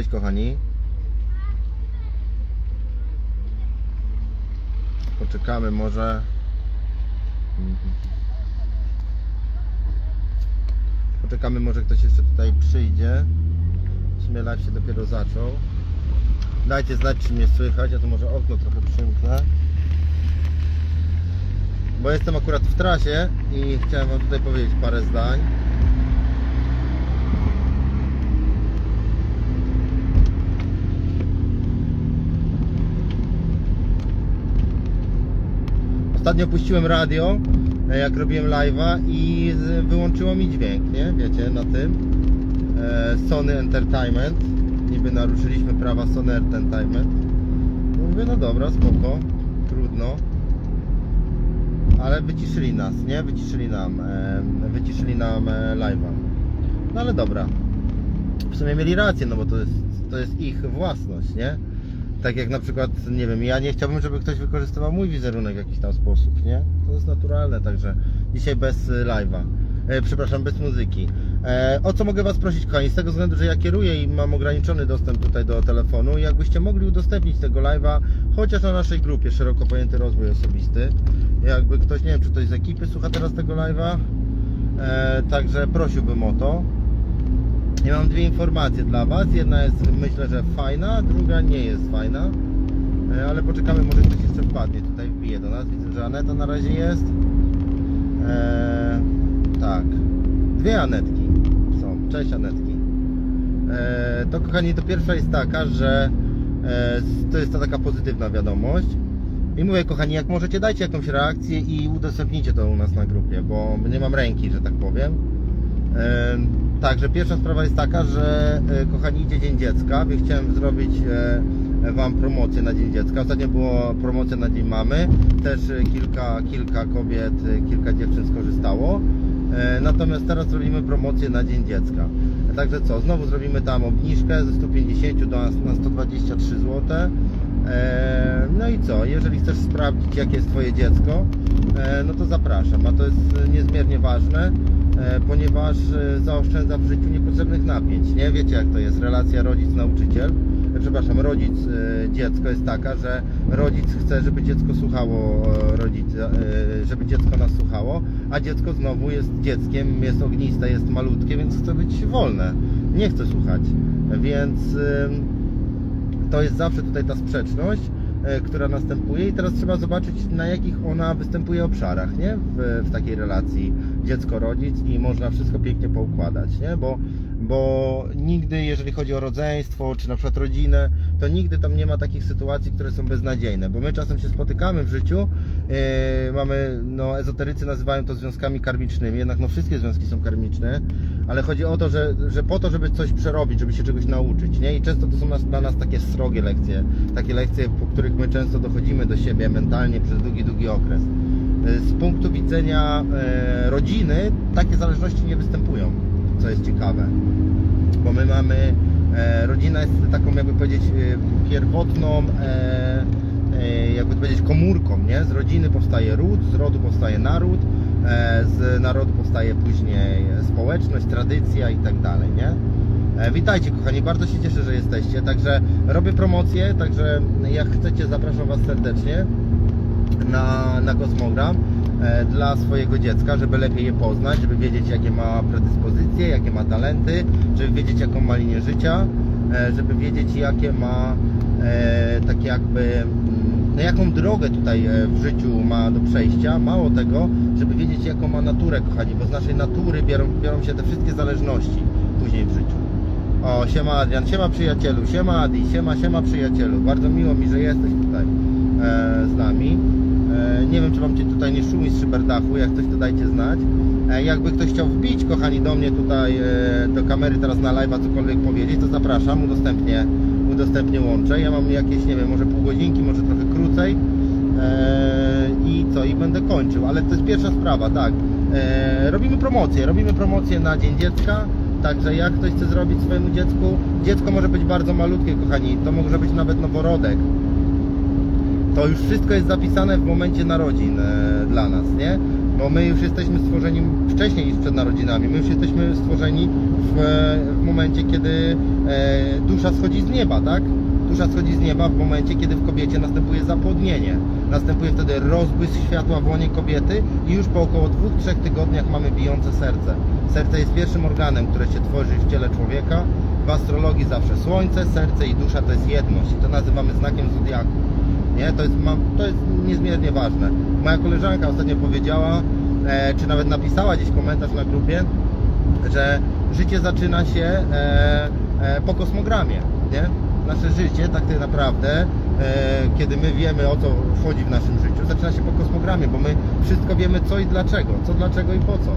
Cześć kochani. Poczekamy może. Poczekamy może ktoś jeszcze tutaj przyjdzie. W sumie live się dopiero zaczął. Dajcie znać czy mnie słychać, ja tu może okno trochę przymknę. Bo jestem akurat w trasie i chciałem wam tutaj powiedzieć parę zdań. Ostatnio puściłem radio, e, jak robiłem live'a i wyłączyło mi dźwięk, nie? Wiecie, na tym. E, Sony Entertainment. Niby naruszyliśmy prawa Sony Entertainment. Mówię, no dobra, spoko, trudno. Ale wyciszyli nas, nie? Wyciszyli nam, e, wyciszyli nam live'a. No ale dobra. W sumie mieli rację, no bo to jest, to jest ich własność, nie? Tak jak na przykład, nie wiem, ja nie chciałbym, żeby ktoś wykorzystywał mój wizerunek w jakiś tam sposób, nie? To jest naturalne, także dzisiaj bez y, live'a. E, przepraszam, bez muzyki. E, o co mogę Was prosić, kochani? Z tego względu, że ja kieruję i mam ograniczony dostęp tutaj do telefonu, jakbyście mogli udostępnić tego live'a, chociaż na naszej grupie szeroko pojęty rozwój osobisty. Jakby ktoś, nie wiem, czy ktoś z ekipy słucha teraz tego live'a, e, także prosiłbym o to. Ja mam dwie informacje dla Was. Jedna jest myślę, że fajna, druga nie jest fajna. E, Ale poczekamy, może ktoś jeszcze wpadnie tutaj, wbije do nas. Widzę, że Aneta na razie jest. E, tak. Dwie Anetki są. Cześć Anetki. E, to kochani, to pierwsza jest taka, że e, to jest ta taka pozytywna wiadomość. I mówię, kochani, jak możecie, dajcie jakąś reakcję i udostępnijcie to u nas na grupie, bo nie mam ręki, że tak powiem. E, Także pierwsza sprawa jest taka, że e, kochani idzie Dzień Dziecka, więc chciałem zrobić e, Wam promocję na Dzień Dziecka. Ostatnio była promocja na Dzień Mamy, też e, kilka, kilka kobiet, kilka dziewczyn skorzystało. Natomiast teraz robimy promocję na Dzień Dziecka. Także co, znowu zrobimy tam obniżkę ze 150 do na 123 zł. No i co, jeżeli chcesz sprawdzić jakie jest Twoje dziecko, no to zapraszam, a to jest niezmiernie ważne, ponieważ e, zaoszczędza w życiu niepotrzebnych napięć, nie? Wiecie jak to jest, relacja rodzic-nauczyciel, e, przepraszam, rodzic-dziecko jest taka, że rodzic chce, żeby dziecko słuchało e, rodzica, e, żeby dziecko nas słuchało, a dziecko znowu jest dzieckiem, jest ogniste, jest malutkie, więc chce być wolne, nie chce słuchać, więc... to jest zawsze tutaj ta sprzeczność, e, która następuje i teraz trzeba zobaczyć na jakich ona występuje obszarach, nie? W, w takiej relacji dziecko-rodzic i można wszystko pięknie poukładać, nie? Bo, bo nigdy, jeżeli chodzi o rodzeństwo, czy na przykład rodzinę, to nigdy tam nie ma takich sytuacji, które są beznadziejne, bo my czasem się spotykamy w życiu, e, mamy, no ezoterycy nazywają to związkami karmicznymi, jednak no wszystkie związki są karmiczne, ale chodzi o to, że, że po to, żeby coś przerobić, żeby się czegoś nauczyć, nie? I często to są nas, dla nas takie srogie lekcje, takie lekcje, po których my często dochodzimy do siebie mentalnie przez długi, długi okres. Y, Z punktu widzenia e, rodziny takie zależności nie występują, co jest ciekawe, bo my mamy, e, rodzina jest taką jakby powiedzieć e, pierwotną, e, e, jakby powiedzieć komórką, nie? Z rodziny powstaje ród, z rodu powstaje naród, e, z narodu powstaje później społeczność, tradycja i tak dalej, nie? E, Witajcie kochani, bardzo się cieszę, że jesteście. Także robię promocję, także jak chcecie zapraszam Was serdecznie na, na kosmogram dla swojego dziecka, żeby lepiej je poznać, żeby wiedzieć jakie ma predyspozycje, jakie ma talenty, żeby wiedzieć jaką ma linię życia, e, żeby wiedzieć jakie ma e, tak jakby mm, no jaką drogę tutaj e, w życiu ma do przejścia. Mało tego, żeby wiedzieć jaką ma naturę, kochani, bo z naszej natury biorą, biorą się te wszystkie zależności później w życiu. O, siema Adrian, siema przyjacielu, siema Adi, siema, siema przyjacielu. Bardzo miło mi, że jesteś tutaj e, z nami. E, nie wiem, czy Wam Cię tutaj nie szumi z szyberdachu, jak coś to dajcie znać. E, jakby ktoś chciał wbić, kochani, do mnie tutaj e, do kamery teraz na live'a cokolwiek powiedzieć, to zapraszam, udostępnię, udostępnię łącze. Ja mam jakieś, nie wiem, może pół godzinki, może trochę krócej. I co, i będę kończył, ale to jest pierwsza sprawa, tak. Robimy promocję, robimy promocję na Dzień Dziecka. Także jak ktoś chce zrobić swojemu dziecku, dziecko może być bardzo malutkie, kochani, to może być nawet noworodek. To już wszystko jest zapisane w momencie narodzin e, dla nas, nie? Bo my już jesteśmy stworzeni wcześniej niż przed narodzinami. My już jesteśmy stworzeni w, w momencie, kiedy e, dusza schodzi z nieba, tak? Dusza schodzi z nieba w momencie, kiedy w kobiecie następuje zapłodnienie. Następuje wtedy rozbłysk światła w łonie kobiety i już po około 2-3 tygodniach mamy bijące serce. Serce jest pierwszym organem, które się tworzy w ciele człowieka. W astrologii zawsze słońce, serce i dusza to jest jedność i to nazywamy znakiem zodiaku. Nie? To, jest, ma, to jest niezmiernie ważne. Moja koleżanka ostatnio powiedziała, e, czy nawet napisała gdzieś komentarz na grupie, że życie zaczyna się e, e, po kosmogramie, nie? Nasze życie tak naprawdę, e, kiedy my wiemy o co wchodzi w naszym życiu, zaczyna się po kosmogramie, bo my wszystko wiemy co i dlaczego, co dlaczego i po co.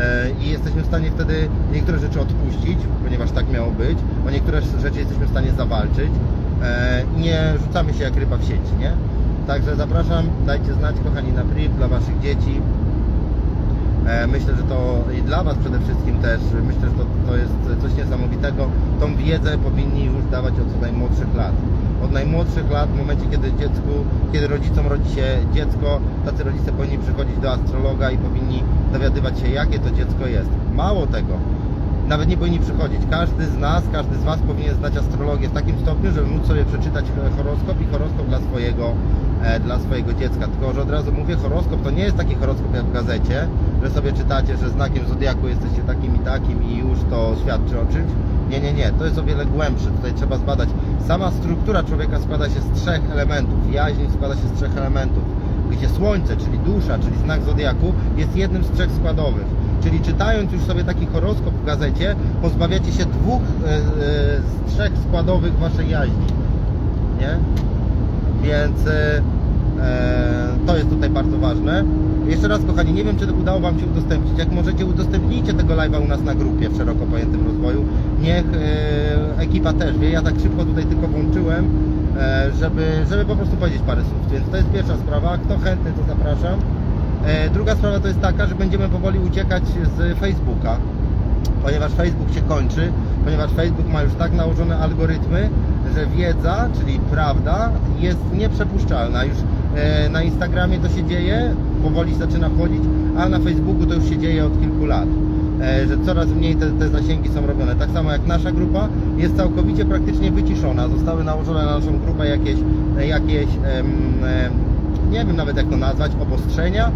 E, I jesteśmy w stanie wtedy niektóre rzeczy odpuścić, ponieważ tak miało być, o niektóre rzeczy jesteśmy w stanie zawalczyć. E, nie rzucamy się jak ryba w sieci, nie? Także zapraszam, dajcie znać kochani na priv dla Waszych dzieci. E, Myślę, że to i dla Was przede wszystkim też, myślę, że to, to jest coś niesamowitego. Tą wiedzę powinni już dawać od najmłodszych lat. Od najmłodszych lat, w momencie kiedy dziecku, kiedy rodzicom rodzi się dziecko, tacy rodzice powinni przychodzić do astrologa i powinni dowiadywać się, jakie to dziecko jest. Mało tego, nawet nie powinni przychodzić. Każdy z nas, każdy z Was powinien znać astrologię w takim stopniu, żeby móc sobie przeczytać horoskop i horoskop dla swojego, e, dla swojego dziecka. Tylko, że od razu mówię, horoskop to nie jest taki horoskop jak w gazecie, że sobie czytacie, że znakiem zodiaku jesteście takim i takim i już to świadczy o czymś. Nie, nie, nie. To jest o wiele głębsze. Tutaj trzeba zbadać. Sama struktura człowieka składa się z trzech elementów. Jaźń składa się z trzech elementów. Gdzie słońce, czyli dusza, czyli znak zodiaku jest jednym z trzech składowych. Czyli czytając już sobie taki horoskop w gazecie, pozbawiacie się dwóch e, e, z trzech składowych waszej jaźni. Nie? Więc e, to jest tutaj bardzo ważne. Jeszcze raz kochani, nie wiem czy udało Wam się udostępnić. Jak możecie udostępnijcie tego live'a u nas na grupie w szeroko pojętym rozwoju. Niech e, ekipa też wie. Ja tak szybko tutaj tylko włączyłem, e, żeby, żeby po prostu powiedzieć parę słów. Więc to jest pierwsza sprawa. Kto chętny to zapraszam. E, druga sprawa to jest taka, że będziemy powoli uciekać z Facebooka ponieważ Facebook się kończy, ponieważ Facebook ma już tak nałożone algorytmy, że wiedza, czyli prawda, jest nieprzepuszczalna. Już e, na Instagramie to się dzieje, powoli zaczyna wchodzić, a na Facebooku to już się dzieje od kilku lat. E, że coraz mniej te, te zasięgi są robione. Tak samo jak nasza grupa jest całkowicie praktycznie wyciszona. Zostały nałożone na naszą grupę jakieś, jakieś em, em, nie wiem nawet jak to nazwać, obostrzenia,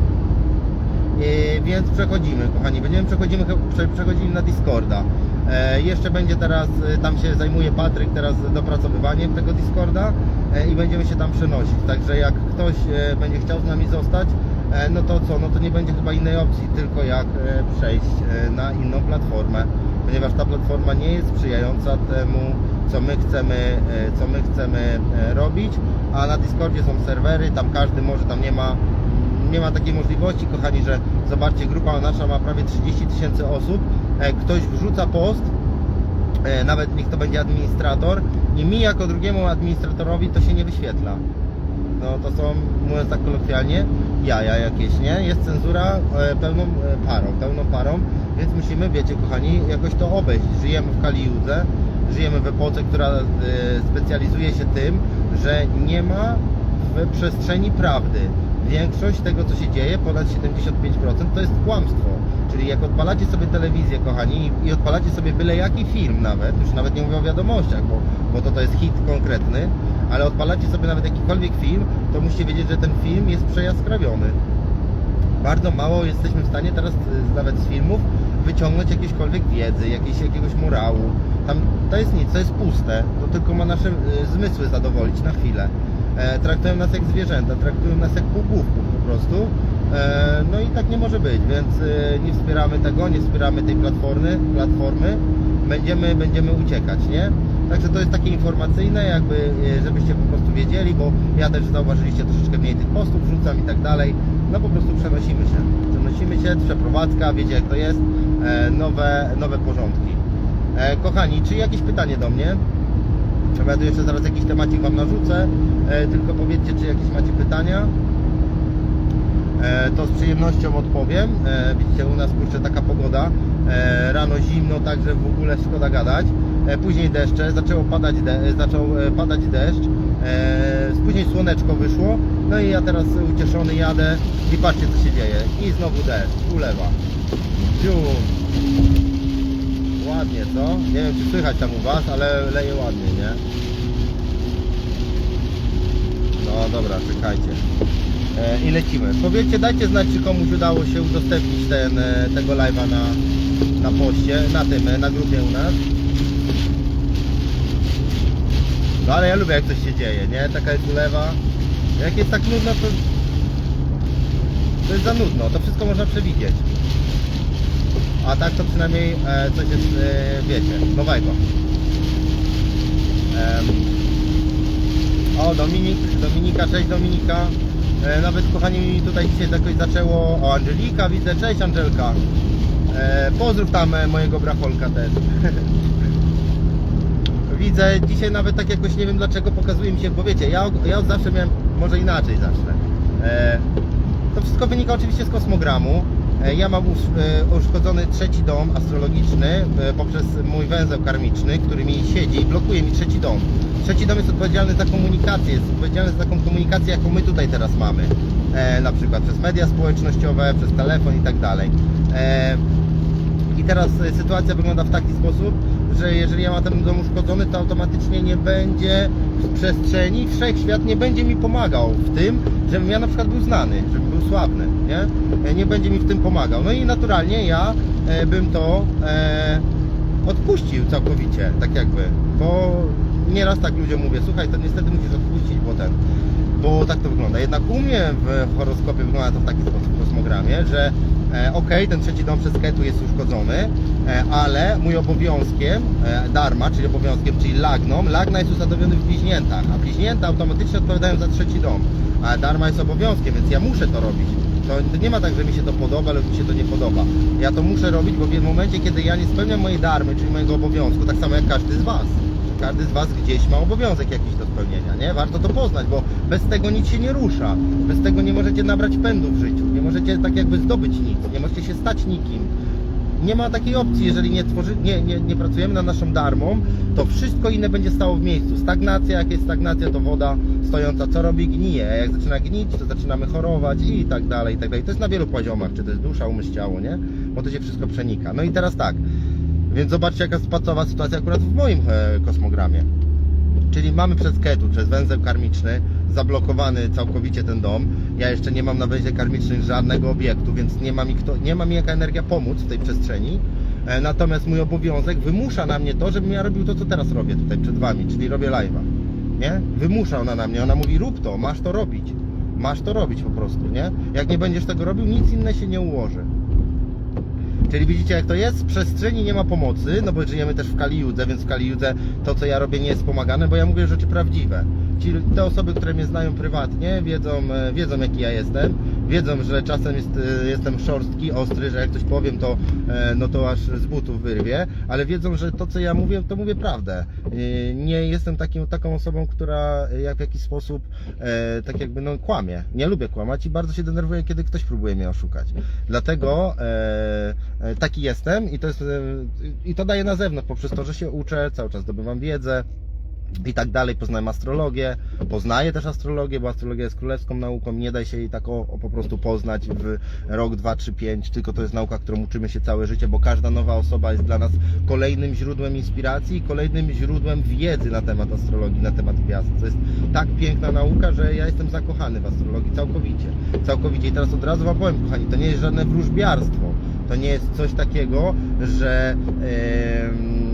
więc przechodzimy, kochani. Będziemy przechodzimy, prze, przechodzili na Discorda. E, jeszcze będzie teraz, e, tam się zajmuje Patryk teraz dopracowywaniem tego Discorda e, i będziemy się tam przenosić. Także jak ktoś e, będzie chciał z nami zostać, e, no to co, no to nie będzie chyba innej opcji, tylko jak e, przejść e, na inną platformę, ponieważ ta platforma nie jest sprzyjająca temu, co my chcemy, e, co my chcemy e, robić, a na Discordzie są serwery, tam każdy może, tam nie ma nie ma takiej możliwości, kochani, że zobaczcie, grupa nasza ma prawie 30 tysięcy osób, e, ktoś wrzuca post, e, nawet niech to będzie administrator i mi jako drugiemu administratorowi to się nie wyświetla. No to są, mówiąc tak kolokwialnie, jaja jakieś, nie? Jest cenzura e, pełną parą, pełną parą, więc musimy, wiecie kochani, jakoś to obejść. Żyjemy w Kaliudze, żyjemy w epoce, która specjalizuje się tym, że nie ma w przestrzeni prawdy. Większość tego, co się dzieje, ponad 75% to jest kłamstwo. Czyli jak odpalacie sobie telewizję, kochani, i odpalacie sobie byle jaki film nawet, już nawet nie mówię o wiadomościach, bo, bo to, to jest hit konkretny, ale odpalacie sobie nawet jakikolwiek film, to musicie wiedzieć, że ten film jest przejaskrawiony. Bardzo mało jesteśmy w stanie teraz y, nawet z filmów wyciągnąć jakiejśkolwiek wiedzy, jakiegoś, jakiegoś morału. Tam to jest nic, to jest puste. To tylko ma nasze y, zmysły zadowolić na chwilę. E, traktują nas jak zwierzęta, traktują nas jak półgłówków po prostu. E, no i tak nie może być, więc y, nie wspieramy tego, nie wspieramy tej platformy, platformy. Będziemy, będziemy uciekać, nie? Także to jest takie informacyjne, jakby, żebyście po prostu wiedzieli, bo ja też zauważyliście troszeczkę mniej tych postów, wrzucam i tak dalej. No po prostu przenosimy się. Przenosimy się, przeprowadzka, wiecie jak to jest, e, nowe, nowe porządki. E, kochani, czy jakieś pytanie do mnie? Tu jeszcze zaraz jakiś temacik Wam narzucę, e, tylko powiedzcie, czy jakieś macie pytania. E, to z przyjemnością odpowiem. E, widzicie, u nas kurczę taka pogoda. Rano zimno, także w ogóle szkoda gadać. później deszcze, zaczęło padać, de, zaczął padać deszcz, później słoneczko wyszło, no i ja teraz ucieszony jadę i patrzcie co się dzieje. I znowu deszcz, ulewa. Zium. Ładnie, co? Nie wiem czy słychać tam u Was, ale leje ładnie, nie? No dobra, czekajcie. E, I lecimy. Powiedzcie, dajcie znać, czy komuś udało się udostępnić ten, e, tego live'a na, na poście, na tym, e, na grupie u nas. No ale ja lubię jak coś się dzieje, nie? Taka jest ulewa. Jak jest tak nudno, to... To jest za nudno, to wszystko można przewidzieć. A tak to przynajmniej e, coś jest, e, wiecie, nowego. Em, o, Dominik, Dominika, cześć Dominika. E, nawet kochani tutaj dzisiaj jakoś zaczęło. O, Angelika widzę, cześć Angelka. E, pozdrów tam e, mojego bracholka też. widzę, dzisiaj nawet tak jakoś nie wiem dlaczego pokazuje mi się, bo wiecie, ja, ja od zawsze miałem, może inaczej zacznę. E, to wszystko wynika oczywiście z kosmogramu. E, Ja mam usz- e, uszkodzony trzeci dom astrologiczny e, poprzez mój węzeł karmiczny, który mi siedzi i blokuje mi trzeci dom. Trzeci dom jest odpowiedzialny za komunikację, jest odpowiedzialny za taką komunikację, jaką my tutaj teraz mamy. Na przykład przez media społecznościowe, przez telefon i tak dalej. I teraz sytuacja wygląda w taki sposób, że jeżeli ja mam ten dom uszkodzony, to automatycznie nie będzie przestrzeni, wszechświat nie będzie mi pomagał w tym, żebym ja na przykład był znany, żebym był sławny, nie? E, Nie będzie mi w tym pomagał. No i naturalnie ja e, bym to e, odpuścił całkowicie, tak jakby, bo nieraz tak ludziom mówię, słuchaj, to niestety musisz odpuścić, bo ten, bo tak to wygląda. Jednak u mnie w horoskopie wygląda to w taki sposób w kosmogramie, że e, okej, ten trzeci dom przez Ketu jest uszkodzony, e, ale mój obowiązkiem, e, darma, czyli obowiązkiem, czyli lagną, lagna jest usadowiony w bliźniętach, a bliźnięta automatycznie odpowiadają za trzeci dom, a darma jest obowiązkiem, więc ja muszę to robić. To, nie ma tak, że mi się to podoba lub mi się to nie podoba. Ja to muszę robić, bo w momencie, kiedy ja nie spełniam mojej darmy, czyli mojego obowiązku, tak samo jak każdy z Was. Każdy z Was gdzieś ma obowiązek jakiś do spełnienia, nie? Warto to poznać, bo bez tego nic się nie rusza. Bez tego nie możecie nabrać pędu w życiu. Nie możecie tak jakby zdobyć nic. Nie możecie się stać nikim. Nie ma takiej opcji, jeżeli nie, tworzy, nie, nie, nie pracujemy nad naszą darmą, to wszystko inne będzie stało w miejscu. Stagnacja, jak jest stagnacja, to woda stojąca, co robi? Gnije. A jak zaczyna gnić, to zaczynamy chorować i tak dalej, i tak dalej. To jest na wielu poziomach, czy to jest dusza, umysł, ciało, nie? Bo to się wszystko przenika. No i teraz tak, więc zobaczcie jaka jest pacowa sytuacja akurat w moim e, kosmogramie. Czyli mamy przez ketu, przez węzeł karmiczny zablokowany całkowicie ten dom. Ja jeszcze nie mam na węźle karmicznym żadnego obiektu, więc nie ma mi, kto, nie ma mi jaka energia pomóc w tej przestrzeni. E, Natomiast mój obowiązek wymusza na mnie to, żebym ja robił to, co teraz robię tutaj przed Wami, czyli robię live'a. Nie? Wymusza ona na mnie. Ona mówi, rób to, masz to robić. Masz to robić po prostu, nie? Jak nie będziesz tego robił, nic inne się nie ułoży. Czyli widzicie jak to jest? W przestrzeni nie ma pomocy, no bo żyjemy też w Kaliudze, więc w Kaliudze to co ja robię nie jest pomagane, bo ja mówię rzeczy prawdziwe. Ci, te osoby, które mnie znają prywatnie, wiedzą, e, wiedzą jaki ja jestem, wiedzą, że czasem jest, e, jestem szorstki, ostry, że jak coś powiem, to, e, no to aż z butów wyrwie, ale wiedzą, że to co ja mówię, to mówię prawdę. E, Nie jestem takim, taką osobą, która jak w jakiś sposób e, tak jakby no kłamie. Nie lubię kłamać i bardzo się denerwuję, kiedy ktoś próbuje mnie oszukać. Dlatego e, taki jestem i to jest i to daję na zewnątrz poprzez to, że się uczę, cały czas zdobywam wiedzę i tak dalej, poznałem astrologię, poznaję też astrologię, bo astrologia jest królewską nauką, nie da się jej tak o, o po prostu poznać w rok, dwa, trzy, pięć, tylko to jest nauka, którą uczymy się całe życie, bo każda nowa osoba jest dla nas kolejnym źródłem inspiracji, kolejnym źródłem wiedzy na temat astrologii, na temat gwiazd. To jest tak piękna nauka, że ja jestem zakochany w astrologii całkowicie, całkowicie. I teraz od razu Wam powiem, kochani, to nie jest żadne wróżbiarstwo, to nie jest coś takiego, że... em,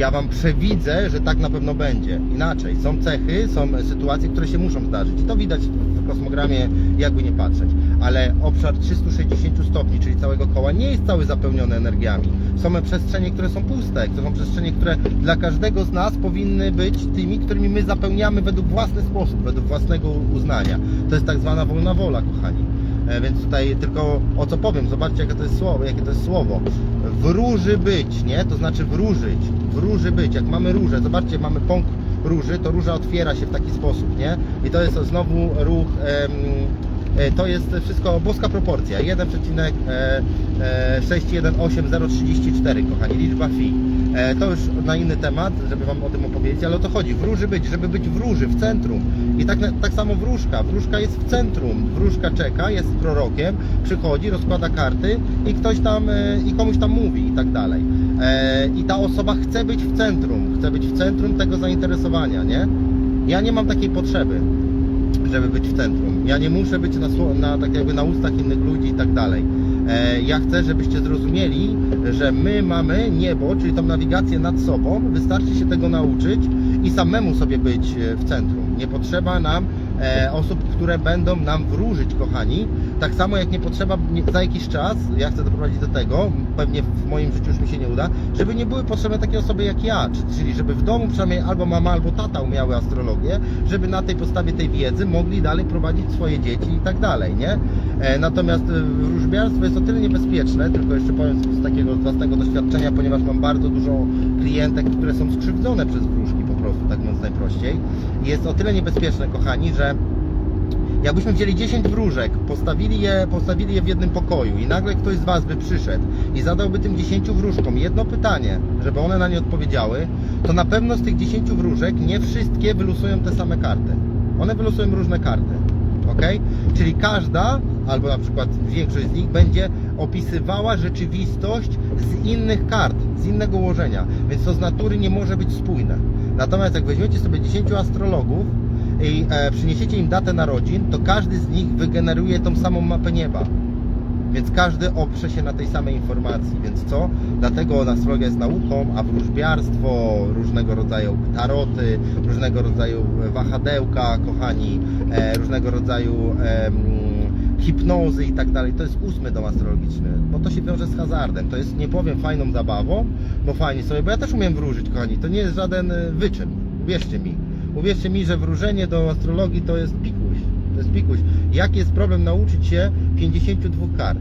ja Wam przewidzę, że tak na pewno będzie. Inaczej, są cechy, są sytuacje, które się muszą zdarzyć. I to widać w kosmogramie, jakby nie patrzeć. Ale obszar 360 stopni, czyli całego koła, nie jest cały zapełniony energiami. Są przestrzenie, które są puste. To są przestrzenie, które dla każdego z nas powinny być tymi, którymi my zapełniamy według własny sposób, według własnego uznania. To jest tak zwana wolna wola, kochani. E, Więc tutaj tylko o co powiem, zobaczcie jakie to jest słowo, jakie to jest słowo. Wróży być, nie? To znaczy wróżyć. Wróży być. Jak mamy różę, zobaczcie, mamy pąk róży, to róża otwiera się w taki sposób, nie? I to jest znowu ruch. e, to jest wszystko boska proporcja. e, 1,618034, kochani, liczba fi. E, to już na inny temat, żeby Wam o tym opowiedzieć, ale o to chodzi. Wróży być, żeby być wróży w centrum. I tak, tak samo wróżka. Wróżka jest w centrum. Wróżka czeka, jest prorokiem, przychodzi, rozkłada karty i ktoś tam, e, i komuś tam mówi i tak dalej. E, I ta osoba chce być w centrum, chce być w centrum tego zainteresowania, nie? Ja nie mam takiej potrzeby żeby być w centrum. Ja nie muszę być na, na, tak jakby na ustach innych ludzi i tak dalej. E, ja chcę, żebyście zrozumieli, że my mamy niebo, czyli tą nawigację nad sobą, wystarczy się tego nauczyć i samemu sobie być e, w centrum. Nie potrzeba nam osób, które będą nam wróżyć, kochani. Tak samo jak nie potrzeba za jakiś czas, ja chcę doprowadzić do tego, pewnie w moim życiu już mi się nie uda, żeby nie były potrzebne takie osoby jak ja, czy- czyli żeby w domu przynajmniej albo mama, albo tata umiały astrologię, żeby na tej podstawie tej wiedzy mogli dalej prowadzić swoje dzieci i tak dalej, nie? E, natomiast e, wróżbiarstwo jest o tyle niebezpieczne, tylko jeszcze powiem z takiego własnego doświadczenia, ponieważ mam bardzo dużo klientek, które są skrzywdzone przez wróżki prostu, tak mówiąc najprościej. Jest o tyle niebezpieczne, kochani, że Jakbyśmy wzięli 10 wróżek, postawili je, postawili je w jednym pokoju i nagle ktoś z Was by przyszedł i zadałby tym 10 wróżkom jedno pytanie, żeby one na nie odpowiedziały, to na pewno z tych 10 wróżek nie wszystkie wylusują te same karty. One wylusują różne karty. Ok? Czyli każda, albo na przykład większość z nich będzie opisywała rzeczywistość z innych kart, z innego ułożenia, więc to z natury nie może być spójne. Natomiast jak weźmiecie sobie 10 astrologów, i e, przyniesiecie im datę narodzin, to każdy z nich wygeneruje tą samą mapę nieba. Więc każdy oprze się na tej samej informacji. Więc co? Dlatego astrologia jest nauką, a wróżbiarstwo, różnego rodzaju taroty, różnego rodzaju wahadełka, kochani, e, różnego rodzaju em, hipnozy i tak dalej, to jest ósmy dom astrologiczny, bo to się wiąże z hazardem. To jest, nie powiem, fajną zabawą, bo fajnie sobie, bo ja też umiem wróżyć, kochani. To nie jest żaden e, wyczyn, uwierzcie mi. Uwierzcie mi, że wróżenie do astrologii to jest pikuś. To jest pikuś. Jaki jest problem nauczyć się 52 kart?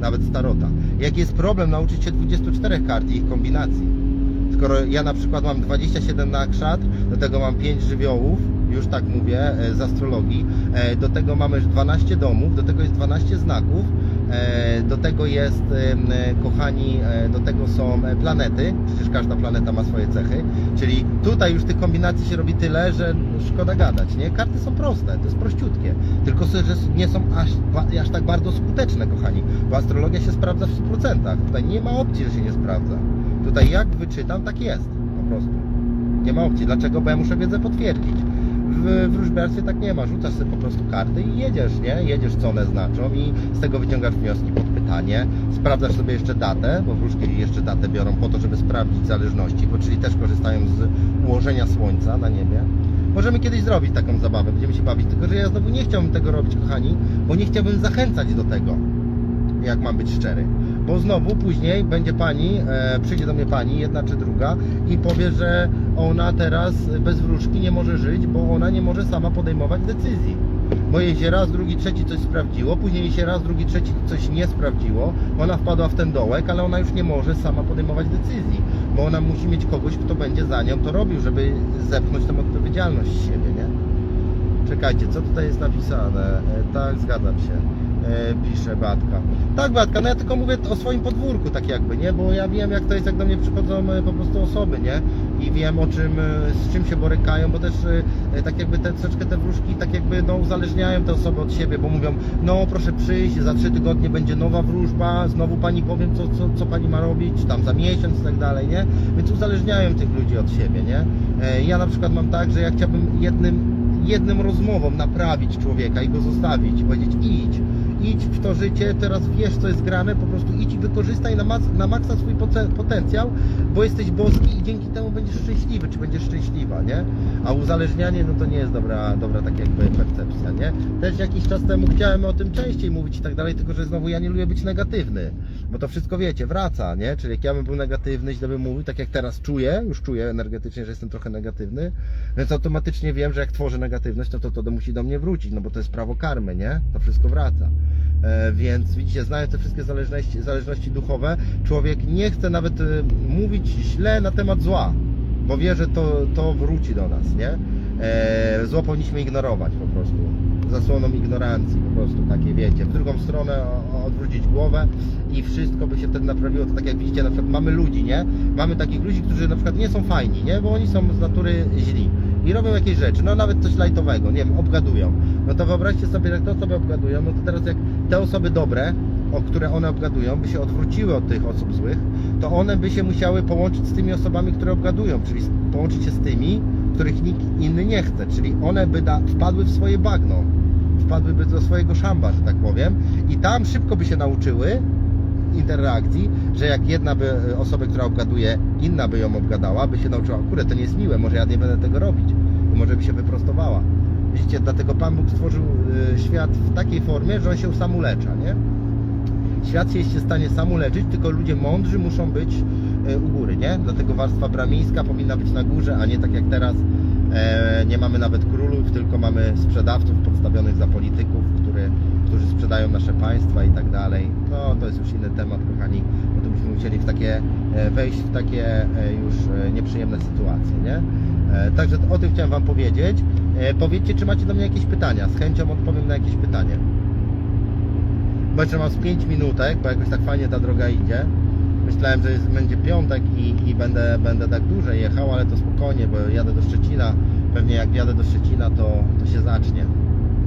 Nawet starota. Jaki jest problem nauczyć się 24 kart i ich kombinacji? Skoro ja na przykład mam 27 nakrzat, do tego mam 5 żywiołów, już tak mówię, e, z astrologii, e, do tego mamy 12 domów, do tego jest 12 znaków, e, do tego jest, kochani, do tego są planety, przecież każda planeta ma swoje cechy, czyli tutaj już tych kombinacji się robi tyle, że szkoda gadać, nie? Karty są proste, to jest prościutkie, tylko że nie są aż, aż tak bardzo skuteczne, kochani, bo astrologia się sprawdza w 100%, tutaj nie ma opcji, że się nie sprawdza. Tutaj jak wyczytam, tak jest, po prostu. Nie ma opcji. Dlaczego? Bo ja muszę wiedzę potwierdzić. W wróżbiarstwie tak nie ma. Rzucasz sobie po prostu karty i jedziesz, nie? Jedziesz, co one znaczą i z tego wyciągasz wnioski pod pytanie. Sprawdzasz sobie jeszcze datę, bo wróżki jeszcze datę biorą po to, żeby sprawdzić zależności, bo czyli też korzystają z ułożenia słońca na niebie. Możemy kiedyś zrobić taką zabawę, będziemy się bawić, tylko że ja znowu nie chciałbym tego robić, kochani, bo nie chciałbym zachęcać do tego, jak mam być szczery. Bo znowu później będzie pani, e, przyjdzie do mnie pani, jedna czy druga, i powie, że ona teraz bez wróżki nie może żyć, bo ona nie może sama podejmować decyzji. Bo jej się raz, drugi, trzeci coś sprawdziło, później jej się raz, drugi, trzeci coś nie sprawdziło, ona wpadła w ten dołek, ale ona już nie może sama podejmować decyzji, bo ona musi mieć kogoś, kto będzie za nią to robił, żeby zepchnąć tą odpowiedzialność z siebie, nie? Czekajcie, co tutaj jest napisane? E, tak, zgadzam się. E, pisze Batka. Tak, Batka, no ja tylko mówię o swoim podwórku, tak jakby, nie? Bo ja wiem, jak to jest, jak do mnie przychodzą e, po prostu osoby, nie? I wiem, o czym, e, z czym się borykają, bo też tak jakby te, troszeczkę te wróżki tak jakby, no, uzależniają te osoby od siebie, bo mówią, no, proszę przyjść, za trzy tygodnie będzie nowa wróżba, znowu pani powiem, co, co, co pani ma robić, tam za miesiąc i tak dalej, nie? Więc uzależniają tych ludzi od siebie, nie? Ja na przykład mam tak, że ja chciałbym jednym jednym rozmową naprawić człowieka i go zostawić powiedzieć idź, idź w to życie, teraz wiesz co jest grane, po prostu idź i wykorzystaj na, mas- na maksa swój potencjał, bo jesteś boski i dzięki temu będziesz szczęśliwy, czy będziesz szczęśliwa, nie? A uzależnianie, no to nie jest dobra, dobra tak jakby percepcja, nie? Też jakiś czas temu chciałem o tym częściej mówić i tak dalej, tylko że znowu ja nie lubię być negatywny, bo to wszystko wiecie, wraca, nie? Czyli jak ja bym był negatywny, źle bym mówił, tak jak teraz czuję, już czuję energetycznie, że jestem trochę negatywny, więc automatycznie wiem, że jak tworzę negatywność, no to to musi do mnie wrócić, no bo to jest prawo karmy, nie? To wszystko wraca. E, więc widzicie, znając te wszystkie zależności, zależności duchowe, człowiek nie chce nawet e, mówić źle na temat zła, bo wie, że to, to wróci do nas, nie? E, zło powinniśmy ignorować po prostu. zasłoną ignorancji, po prostu takie wiecie, w drugą stronę odwrócić głowę i wszystko by się wtedy naprawiło. To tak jak widzicie, na przykład mamy ludzi, nie? Mamy takich ludzi, którzy na przykład nie są fajni, nie? Bo oni są z natury źli i robią jakieś rzeczy, no nawet coś lajtowego, nie wiem, obgadują. No to wyobraźcie sobie, jak te osoby obgadują, no to teraz jak te osoby dobre, o które one obgadują, by się odwróciły od tych osób złych, to one by się musiały połączyć z tymi osobami, które obgadują, czyli połączyć się z tymi, których nikt inny nie chce, czyli one by da, wpadły w swoje bagno, wpadłyby do swojego szamba, że tak powiem, i tam szybko by się nauczyły interakcji, że jak jedna by e, osobę, która obgaduje, inna by ją obgadała, by się nauczyła, kurde, to nie jest miłe, może ja nie będę tego robić, może by się wyprostowała. Widzicie, dlatego Pan Bóg stworzył e, świat w takiej formie, że on się sam ulecza, nie? Świat się jest w stanie sam uleczyć, tylko ludzie mądrzy muszą być e, u góry, nie? Dlatego warstwa bramińska powinna być na górze, a nie tak jak teraz nie mamy nawet królów, tylko mamy sprzedawców podstawionych za polityków, który, którzy sprzedają nasze państwa i tak dalej. No to jest już inny temat, kochani, bo to byśmy musieli w takie, e, wejść w takie e, już e, nieprzyjemne sytuacje, nie? Także o tym chciałem Wam powiedzieć. Powiedzcie, czy macie do mnie jakieś pytania. Z chęcią odpowiem na jakieś pytanie. Jeszcze mam z 5 minutek, bo jakoś tak fajnie ta droga idzie. Myślałem, że jest, będzie piątek i, i będę, będę tak dłużej jechał, ale to spokojnie, bo jadę do Szczecina. Pewnie jak jadę do Szczecina, to, to się zacznie.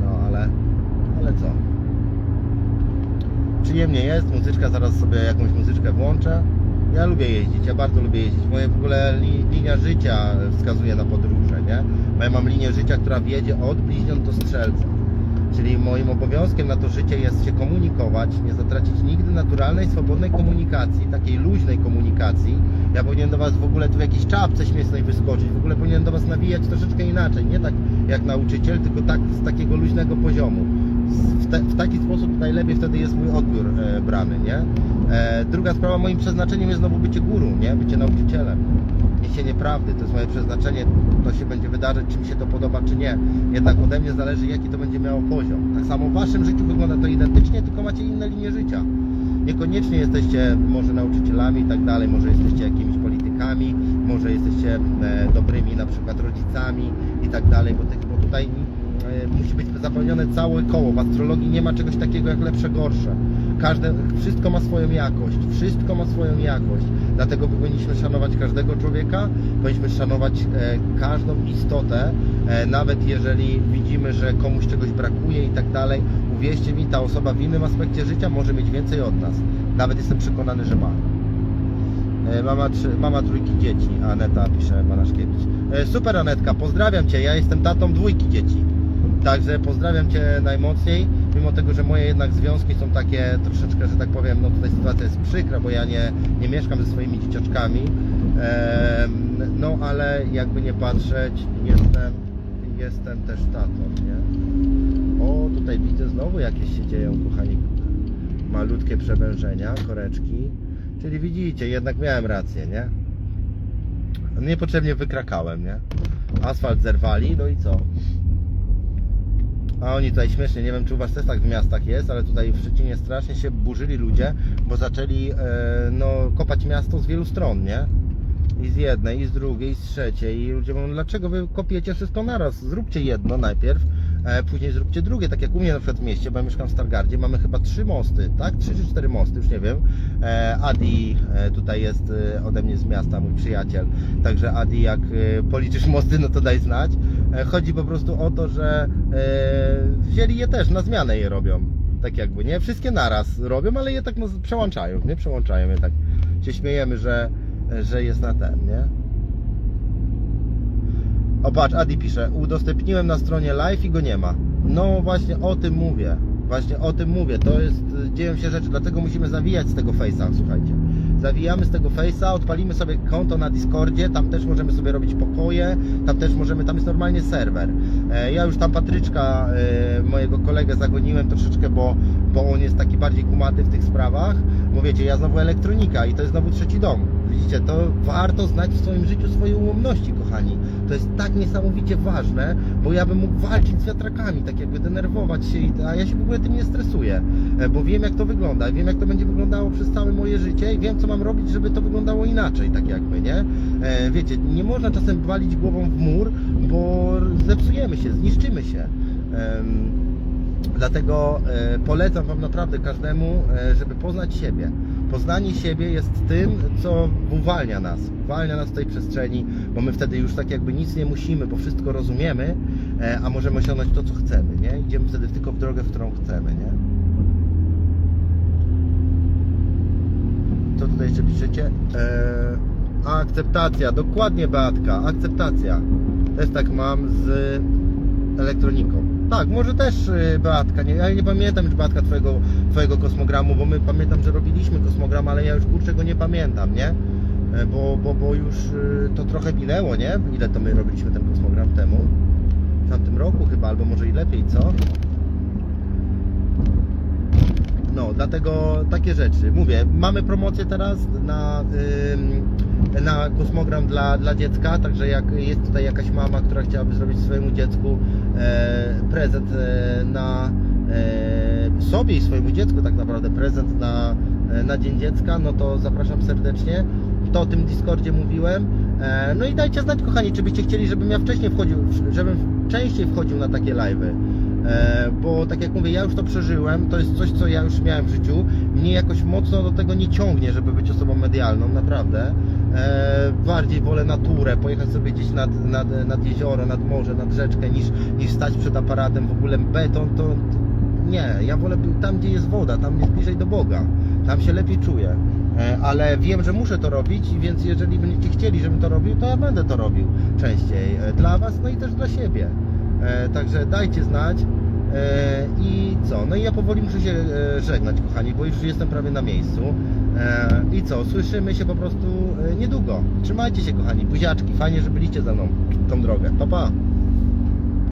No ale, ale co? Przyjemnie jest, muzyczka, zaraz sobie jakąś muzyczkę włączę. Ja lubię jeździć, ja bardzo lubię jeździć. Moja w ogóle li, linia życia wskazuje na podróże, nie? Bo ja mam linię życia, która wiedzie od bliźniąt do strzelca. Czyli moim obowiązkiem na to życie jest się komunikować, nie zatracić nigdy naturalnej, swobodnej komunikacji, takiej luźnej komunikacji. Ja powinienem do Was w ogóle tu w jakiejś czapce śmiesznej wyskoczyć, w ogóle powinienem do Was nawijać troszeczkę inaczej, nie tak jak nauczyciel, tylko tak z takiego luźnego poziomu. W, te, w taki sposób najlepiej wtedy jest mój odbiór e, brany, nie? E, druga sprawa, moim przeznaczeniem jest znowu bycie górą, nie? Bycie nauczycielem. Niesienie prawdy, to jest moje przeznaczenie, to się będzie wydarzyć, czy mi się to podoba, czy nie. Jednak ode mnie zależy, jaki to będzie miało poziom. Tak samo w Waszym życiu wygląda to identycznie, tylko macie inne linie życia. Niekoniecznie jesteście może nauczycielami i tak dalej, może jesteście jakimiś politykami, może jesteście e, dobrymi na przykład rodzicami i tak dalej, bo, tych, bo tutaj musi być zapełnione całe koło. W astrologii nie ma czegoś takiego jak lepsze, gorsze. Każde, wszystko ma swoją jakość, wszystko ma swoją jakość. Dlatego powinniśmy szanować każdego człowieka, powinniśmy szanować e, każdą istotę, e, nawet jeżeli widzimy, że komuś czegoś brakuje i tak dalej. Uwierzcie mi, ta osoba w innym aspekcie życia może mieć więcej od nas. Nawet jestem przekonany, że ma. E, Mama, trzy, mama trójki dzieci, Aneta pisze Banaszkiewicz. E, Super Anetka, pozdrawiam Cię, ja jestem tatą dwójki dzieci. Także pozdrawiam Cię najmocniej, mimo tego, że moje jednak związki są takie troszeczkę, że tak powiem, no tutaj sytuacja jest przykra, bo ja nie, nie mieszkam ze swoimi dzieciaczkami. Em, No ale jakby nie patrzeć, jestem, jestem też tatą, nie? O, tutaj widzę znowu jakieś się dzieją, kochani. Malutkie przewężenia, koreczki. Czyli widzicie, jednak miałem rację, nie? Niepotrzebnie wykrakałem, nie? Asfalt zerwali, no i co? A oni tutaj śmiesznie, nie wiem czy u Was też tak w miastach jest, ale tutaj w Szczecinie strasznie się burzyli ludzie, bo zaczęli e, no, kopać miasto z wielu stron, nie? I z jednej, i z drugiej, i z trzeciej. I ludzie mówią, dlaczego Wy kopiecie wszystko naraz? Zróbcie jedno najpierw, później zróbcie drugie. Tak jak u mnie na przykład w mieście, bo ja mieszkam w Stargardzie, mamy chyba trzy mosty, tak? Trzy czy cztery mosty, już nie wiem. E, Adi e, tutaj jest e, ode mnie z miasta, mój przyjaciel. Także Adi, jak e, policzysz mosty, no to daj znać. E, chodzi po prostu o to, że e, wzięli je też, na zmianę je robią. Tak jakby, nie? Wszystkie naraz robią, ale je tak no, przełączają, nie? Przełączają je tak. Się śmiejemy, że, że jest na ten, nie? O patrz, Adi pisze, udostępniłem na stronie live i go nie ma. No właśnie o tym mówię. Właśnie o tym mówię. To jest, dzieją się rzeczy, dlatego musimy zawijać z tego face'a, słuchajcie. Zawijamy z tego face'a, odpalimy sobie konto na Discordzie, tam też możemy sobie robić pokoje, tam też możemy, tam jest normalnie serwer. E, ja już tam Patryczka, e, mojego kolegę zagoniłem troszeczkę, bo, bo on jest taki bardziej kumaty w tych sprawach. Bo wiecie, ja znowu elektronika i to jest znowu trzeci dom. Widzicie, to warto znać w swoim życiu swoje ułomności, kochani. To jest tak niesamowicie ważne, bo ja bym mógł walczyć z wiatrakami, tak jakby denerwować się, a ja się w ogóle tym nie stresuję, e, bo wiem jak to wygląda, wiem jak to będzie wyglądało przez całe moje życie i wiem co mam robić, żeby to wyglądało inaczej, tak jakby, nie? E, Wiecie, nie można czasem walić głową w mur, bo zepsujemy się, zniszczymy się. Dlatego e, polecam Wam naprawdę każdemu, żeby poznać siebie. Poznanie siebie jest tym, co uwalnia nas. Uwalnia nas w tej przestrzeni, bo my wtedy już tak jakby nic nie musimy, bo wszystko rozumiemy, e, a możemy osiągnąć to, co chcemy, nie? Idziemy wtedy tylko w drogę, w którą chcemy, nie? Co tutaj jeszcze piszecie? Eee, akceptacja, dokładnie Beatka, akceptacja. Też tak mam z elektroniką. Tak, może też y, Beatka, nie, ja nie pamiętam już Beatka twojego, twojego kosmogramu, bo my pamiętam, że robiliśmy kosmogram, ale ja już kurczę go nie pamiętam, nie? E, Bo, bo, bo już y, to trochę minęło, nie? Ile to my robiliśmy ten kosmogram temu? W tamtym roku chyba, albo może i lepiej, co? No, dlatego takie rzeczy. Mówię, mamy promocję teraz na, ym, na kosmogram dla, dla dziecka, także jak jest tutaj jakaś mama, która chciałaby zrobić swojemu dziecku e, prezent e, na e, sobie i swojemu dziecku tak naprawdę prezent na, e, na Dzień Dziecka, no to zapraszam serdecznie. To o tym Discordzie mówiłem. E, no i dajcie znać kochani, czy byście chcieli, żebym ja wcześniej wchodził, żebym częściej wchodził na takie live'y. E, bo tak jak mówię, ja już to przeżyłem, to jest coś, co ja już miałem w życiu. Mnie jakoś mocno do tego nie ciągnie, żeby być osobą medialną, naprawdę. E, bardziej wolę naturę, pojechać sobie gdzieś nad, nad, nad jezioro, nad morze, nad rzeczkę, niż, niż stać przed aparatem. W ogóle beton to, to nie, ja wolę tam, gdzie jest woda, tam jest bliżej do Boga. Tam się lepiej czuję. E, Ale wiem, że muszę to robić, więc jeżeli będziecie chcieli, żebym to robił, to ja będę to robił częściej. Dla Was, no i też dla siebie. E, Także dajcie znać. E, I co? No i ja powoli muszę się e, żegnać, kochani, bo już jestem prawie na miejscu. I co? Słyszymy się po prostu niedługo. Trzymajcie się, kochani. Buziaczki. Fajnie, że byliście ze mną tą drogę. Pa, pa.